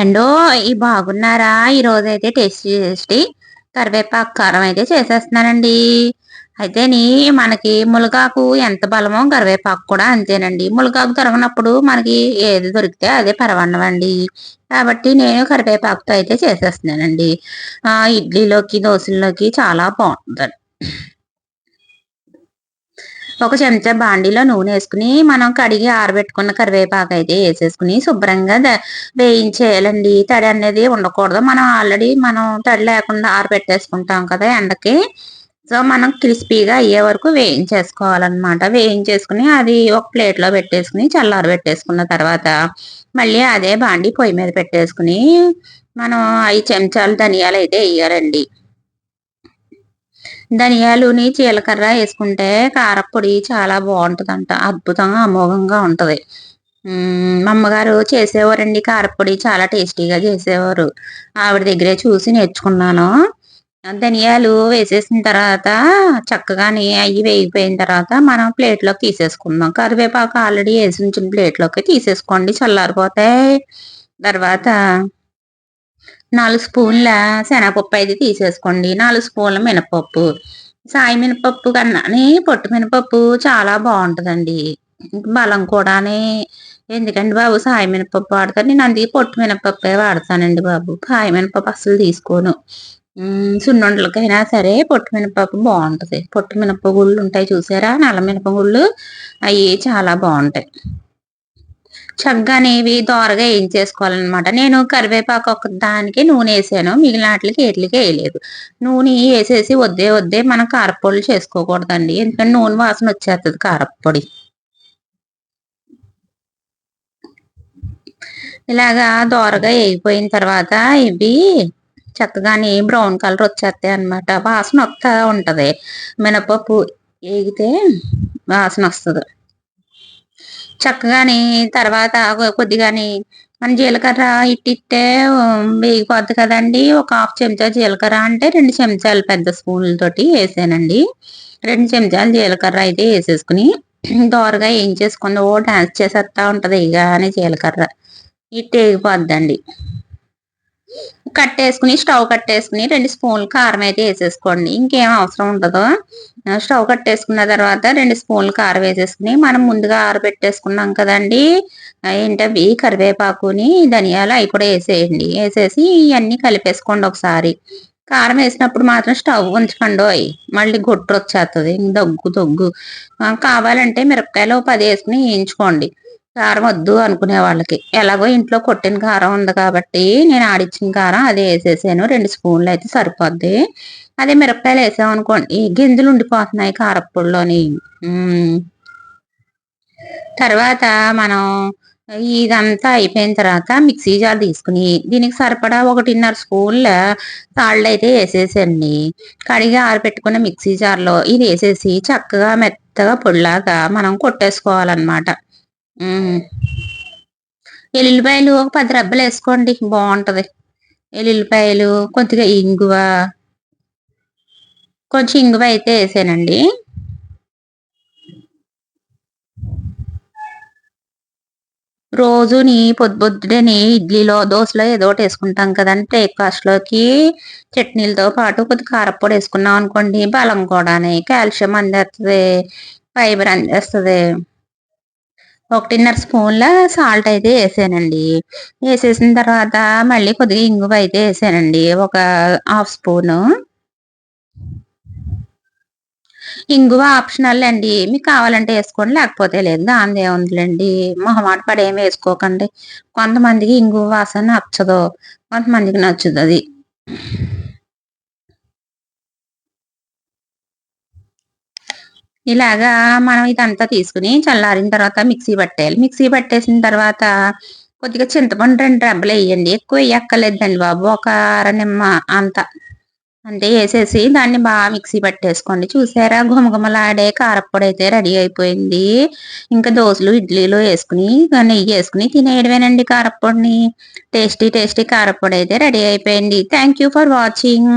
అండో ఈ బాగున్నారా? ఈ రోజు అయితే టేస్టీ చేసి కరివేపాకు కారం అయితే చేసేస్తున్నానండి. అయితే నీ మనకి ములగాకు ఎంత బలమో కరివేపాకు కూడా అంతేనండి. ములగాకు దొరకనప్పుడు మనకి ఏది దొరికితే అదే పరవన్నమండి కాబట్టి నేను కరివేపాకుతో అయితే చేసేస్తున్నానండి. ఇడ్లీలోకి దోశల్లోకి చాలా బాగుంటుంది. ఒక చెంచా బాండీలో నూనె వేసుకుని మనం కడిగి ఆరబెట్టుకున్న కరివేపాకు అయితే వేసేసుకుని శుభ్రంగా వేయించేయాలండి. తడి అనేది ఉండకూడదు. మనం ఆల్రెడీ మనం తడి లేకుండా ఆరబెట్టేసుకుంటాం కదా ఎండకి. సో మనం క్రిస్పీగా అయ్యే వరకు వేయించేసుకోవాలన్నమాట. వేయించేసుకుని అది ఒక ప్లేట్లో పెట్టేసుకుని చల్లారు పెట్టేసుకున్న తర్వాత మళ్ళీ అదే బాండి పొయ్యి మీద పెట్టేసుకుని మనం ఐదు చెంచాలు ధనియాలు అయితే వేయాలండి. ధనియాలుని జీలకర్ర వేసుకుంటే కారపొడి చాలా బాగుంటుందంట. అద్భుతంగా అమోఘంగా ఉంటుంది. మా అమ్మగారు చేసేవారండి కారపొడి చాలా టేస్టీగా చేసేవారు. ఆవిడ దగ్గరే చూసి నేర్చుకున్నాను. ధనియాలు వేసేసిన తర్వాత చక్కగాని అవి వేగిపోయిన తర్వాత మనం ప్లేట్లోకి తీసేసుకుందాం. కరివేపాకు ఆల్రెడీ వేసి ఉంచిన ప్లేట్లోకి తీసేసుకోండి. చల్లారిపోతే తర్వాత నాలుగు స్పూన్ల శనగపప్పు అయితే తీసేసుకోండి. నాలుగు స్పూన్ల మినపప్పు. సాయి మినపప్పు కన్నాని పొట్టు మినపప్పు చాలా బాగుంటుందండి. బలం కూడానే. ఎందుకండి బాబు? సాయి మినపప్పు వాడతాను నేను అందుకే పొట్టు మినపప్పే వాడతానండి బాబు. కాయ మినపప్పు అసలు తీసుకోను. సున్నుండలకైనా సరే పొట్టు మినపప్పు బాగుంటుంది. పొట్టు మినపగుళ్ళు ఉంటాయి చూసారా? నల్ల మినపగుళ్ళు అవి చాలా బాగుంటాయి. చక్కగానేవి దోరగా వేయించేసుకోవాలన్నమాట. నేను కరివేపాకు ఒక దానికి నూనె వేసాను. మిగిలిన వాటికి ఏట్లకి వేయలేదు. నూనె వేసేసి వద్దే వద్దే మనం కారపొడులు చేసుకోకూడదండి. ఎందుకంటే నూనె వాసన వచ్చేస్తుంది కారపొడి. ఇలాగా దోరగా వేగిపోయిన తర్వాత ఇవి చక్కగాని బ్రౌన్ కలర్ వచ్చేస్తాయి అనమాట వాసన వస్తూ ఉంటుంది. మినపప్పు వేగితే వాసన వస్తుంది. చక్కగాని తర్వాత కొద్దిగాని మన జీలకర్ర ఇట్టిట్టే వేగిపోద్ది కదండి. ఒక హాఫ్ చెంచా జీలకర్ర అంటే రెండు చెంచాలు పెద్ద స్పూన్లతోటి వేసానండి. రెండు చెంచాలు జీలకర్ర అయితే వేసేసుకుని దోరగా ఏం చేసుకుందో ఓ డాన్స్ చేసేస్తా ఉంటుంది ఇక అని జీలకర్ర. ఇట్టు వేగిపోద్దండి కట్టేసుకుని స్టవ్ కట్టేసుకుని రెండు స్పూన్లు కారం అయితే వేసేసుకోండి. ఇంకేం అవసరం ఉండదు. స్టవ్ కట్టేసుకున్న తర్వాత రెండు స్పూన్లు కారం వేసేసుకుని మనం ముందుగా ఆరబెట్టేసుకున్నాం కదండి. ఏంటవి? కరివేపాకుని ధనియాలు అవి కూడా వేసేయండి. వేసేసి ఇవన్నీ కలిపేసుకోండి ఒకసారి. కారం వేసినప్పుడు మాత్రం స్టవ్ ఉంచకండి మళ్ళీ గొట్టు వచ్చేస్తుంది దగ్గు. దగ్గు కావాలంటే మిరపకాయలు పది వేసుకుని వేయించుకోండి. కారం వద్దు అనుకునే వాళ్ళకి. ఎలాగో ఇంట్లో కొట్టిన కారం ఉంది కాబట్టి నేను ఆడిచ్చిన కారం అది వేసేసాను. రెండు స్పూన్లు అయితే సరిపోద్ది. అదే మిరపకాయలు వేసామనుకోండి గింజలు ఉండిపోతున్నాయి కారప్పొడిలోని తర్వాత మనం ఇదంతా అయిపోయిన తర్వాత మిక్సీ జార్ తీసుకుని దీనికి సరిపడా ఒకటిన్నర స్పూన్ల తాళ్ళు అయితే వేసేసండి. కడిగి ఆరబెట్టుకున్న మిక్సీ జార్లో ఇది వేసేసి చక్కగా మెత్తగా పొడిలాగా మనం కొట్టేసుకోవాలన్నమాట. ఎల్లుల్లిపాయలు ఒక పది రబ్బలు వేసుకోండి బాగుంటది. ఎల్లుల్లిపాయలు కొద్దిగా ఇంగువ. కొంచెం ఇంగువ అయితే వేసానండి. రోజుని పొద్దు పొద్దునే ఇడ్లీలో దోశలో ఏదో ఒకటి వేసుకుంటాం కదండి బ్రేక్ఫాస్ట్లోకి. చట్నీలతో పాటు కొద్ది కారపొడి వేసుకున్నాం అనుకోండి బలం కూడా కాల్షియం అందేస్తుంది ఫైబర్ అందేస్తుంది. ఒకటిన్నర స్పూన్ల సాల్ట్ అయితే వేసానండి. వేసేసిన తర్వాత మళ్ళీ కొద్దిగా ఇంగువ అయితే వేసానండి. ఒక హాఫ్ స్పూను. ఇంగువ ఆప్షనల్ అండి. మీకు కావాలంటే వేసుకోండి లేకపోతే లేదు. దాందే ఉందిలేండి. మొహమాట పడి ఏమి వేసుకోకండి. కొంతమందికి ఇంగువ వాసన నచ్చదు. కొంతమందికి నచ్చుతుంది ఇలాగా మనం ఇదంతా తీసుకుని చల్లారిన తర్వాత మిక్సీ పట్టేయాలి. మిక్సీ పట్టేసిన తర్వాత కొద్దిగా చింతపండు రెండు రెబ్బలు వేయండి. ఎక్కువ వేయక్కర్లేదండి బాబు. ఒక అర నిమ్మ అంత అంతే వేసేసి దాన్ని బాగా మిక్సీ పట్టేసుకోండి. చూసారా? గుమగుమలాడే కారప్పొడి అయితే రెడీ అయిపోయింది. ఇంకా దోశలు ఇడ్లీలు వేసుకుని నెయ్యి వేసుకుని తినేయడమేనండి కారప్పొడిని. టేస్టీ టేస్టీ కారప్పొడి అయితే రెడీ అయిపోయింది. Thank for watching